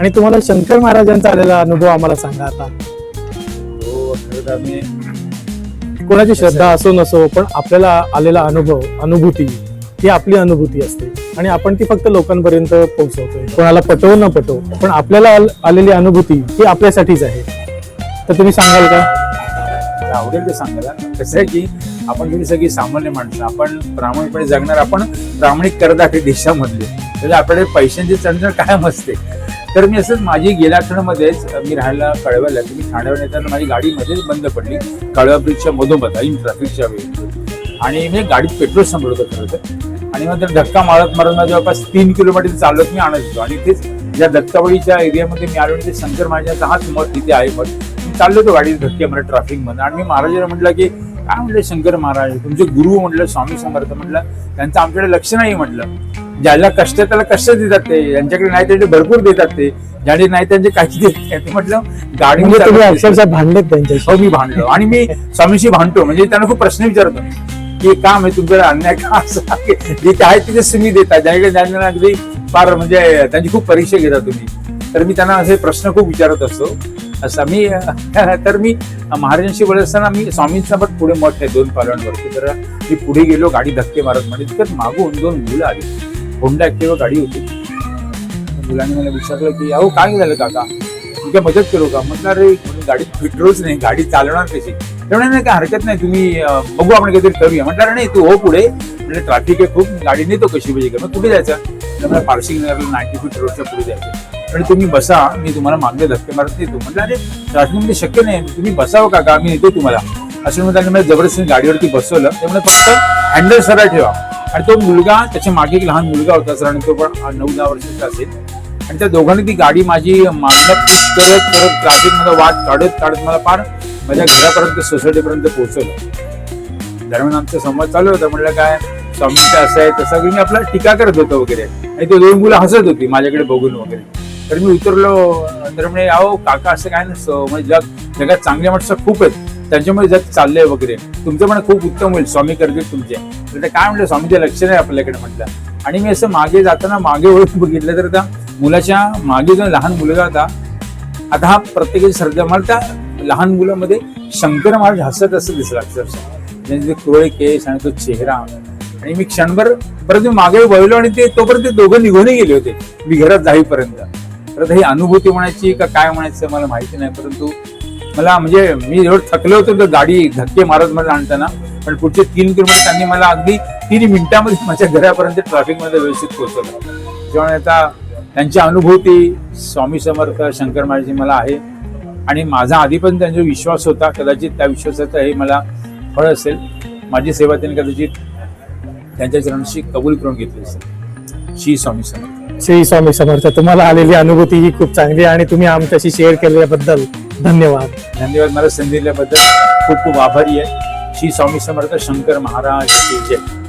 आणि तुम्हाला शंकर महाराजांचा आलेला अनुभव आम्हाला सांगा आता. हो खरं तर आम्ही कोणाची श्रद्धा असो नसो पण आपल्याला आलेला अनुभव अनुभूती ही आपली अनुभूती असते. आणि आपण ती फक्त लोकांपर्यंत पोहोचवतोय. कोणाला पटवू न पटवू पण आपल्याला आल- आलेली अनुभूती ही आपल्यासाठीच आहे. तर तुम्ही सांगाल का? मला आवडेल ते सांगायला. कसं आहे की आपण तुम्ही सगळी सामान्य माणसं आपण प्रामाणिकपणे जगणार आपण प्रामाणिक करदाते देशामधले. त्याला आपल्याकडे पैशांची चणचण कायम असते. तर मी असंच माझी गेल्या आठवड्यामध्येच मी राहायला कळवलं की मी ठाण्यावर येताना माझी गाडी मध्येच बंद पडली. कळवा ब्रिजच्या मधोमध ऐन ट्रॅफिकच्या वेळी. आणि मी गाडीत पेट्रोल संपलं होतं. खरं तर आणि मग तर धक्का मारत मारत मला जवळपास तीन किलोमीटर चालत मी आणत होतो. आणि तेच ज्या दत्तावळीच्या एरियामध्ये मी आलो आणि ते शंकर महाराजांचा हाच मत तिथे आहे. मत मी चाललो तो गाडीत धक्के मला ट्रॅफिकमध्ये आणि मी महाराजांना म्हटलं की काय म्हटलं शंकर महाराज? तुमचे गुरु म्हटलं स्वामी समर्थ म्हटलं त्यांचं आमच्याकडे लक्ष नाही म्हटलं ज्याला कष्ट आहे त्याला कष्ट देतात ते ज्यांच्याकडे नाही त्यांचे भरपूर देतात ते ज्याने नाही त्यांचे काहीच देत म्हटलं गाडी म्हणजे अक्षरशः भांडलेत त्यांच्याशी. हो मी भांडलो. आणि मी स्वामीशी भांडतो. म्हणजे त्यांना खूप प्रश्न विचारतो. की का म्हणजे तुमच्याकडे अन्याय का असं आहे? जिथे आहे तिथे तुम्ही देता ज्याकडे ज्यांना अगदी फार म्हणजे त्यांची खूप परीक्षा घेता तुम्ही. तर मी त्यांना असे प्रश्न खूप विचारत असतो. असं मी तर मी महाराजांशी बोलत असताना मी स्वामींचा पण पुढे मठ आहे दोन पालांवरती. तर मी पुढे गेलो गाडी धक्के मारत म्हणजे तर मागून दोन मुलं आली. होंडा ऍक्टिव्ह गाडी होती. मुलांनी मला विचारलं की अहो काय झालं काका? मी काय मदत करू का? म्हटलं अरे म्हणून गाडीत पेट्रोलच नाही गाडी चालवणार कशी? त्यामुळे नाही काय हरकत नाही तुम्ही बघू आपण काहीतरी करूया. म्हटलं अरे नाही तू हो पुढे. म्हणजे ट्रॅफिक आहे खूप गाडी नेतो कशी पाहिजे का मग कुठे जायचं? त्यामुळे मला पार्सिंग नगरला नाईन्टी फीट रोडच्या पुढे जायचं आणि तुम्ही बसा मी तुम्हाला मागे धक्के मारत नेतो. म्हटलं अरे ट्रॅफिकमध्ये म्हणजे शक्य नाही तुम्ही बसावं काका मी नेतो तुम्हाला. असं म्हणून त्यांनी मला जबरदस्ती गाडीवरती बसवलं. त्यामुळे फक्त हँडल सरळ ठेवा. आणि तो मुलगा त्याच्यामागे एक लहान मुलगा होता सर आणि तो पण नऊ दहा वर्षाचा असेल. आणि त्या दोघांनी ती गाडी माझी मागणं करत करत ट्रॅफिकमध्ये वाट काढत काढत मला फार माझ्या घरापर्यंत सोसायटीपर्यंत पोहोचवलं. दरम्यान आमचा संवाद चालू होता. म्हणलं काय स्वामींचं असं आहे तसं मी आपला टीका करत होतो वगैरे. आणि ते दोन मुलं हसत होती माझ्याकडे बघून वगैरे. तर मी उतरलो तर म्हणे अहो काका असं काय नसतं. म्हणजे जग जगात चांगल्या माणसं खूप आहेत. त्यांच्यामुळे जग चाललंय वगैरे. तुमचं पण खूप उत्तम होईल. स्वामी करतील तुमचे. तर ते काय म्हटलं? स्वामीचे लक्ष नाही आपल्याकडे म्हटलं. आणि मी असं मागे जाताना मागे वळून बघितलं तर त्या मुलाच्या मागे जो लहान मुलगा होता आता हा प्रत्येकाची श्रद्धा मला त्या लहान मुलामध्ये शंकर महाराज हसत असं दिसला अक्षरशः. म्हणजे त्यांचे ते कुरळे केस आणि तो चेहरा. आणि मी क्षणभर परत मी मागे वळलो आणि ते तोपर्यंत ते दोघं निघूनही गेले होते. मी घरात जाईपर्यंत. परत ही अनुभूती म्हणायची का काय म्हणायचं मला माहिती नाही. परंतु मला म्हणजे मी एवढं थकलो होतो तर गाडी धक्के मारत मला आणताना पण पुढचे तीन किलोमीटर त्यांनी मला अगदी तीन मिनिटामध्ये माझ्या घरापर्यंत ट्रॅफिकमध्ये व्यवस्थित पोहोचवलं. त्यामुळे आता त्यांची अनुभूती स्वामी समर्थ शंकर महाराजी मला आहे. आणि माझा आधी पण त्यांचा विश्वास होता कदाचित त्या विश्वासाचं हे मला फळ असेल. माझी सेवा त्यांनी कदाचित त्यांच्या चरणाशी कबूल करून घेतली असेल. श्री स्वामी समर्थ. श्री स्वामी समर्थ तुम्हाला आलेली अनुभूती ही खूप चांगली आहे आणि तुम्ही आमच्याशी शेअर केल्याबद्दल धन्यवाद. धन्यवाद. मला संधी दिल्याबद्दल खूप खूप आभारी आहे. श्री स्वामी समर्थ शंकर महाराज की जय.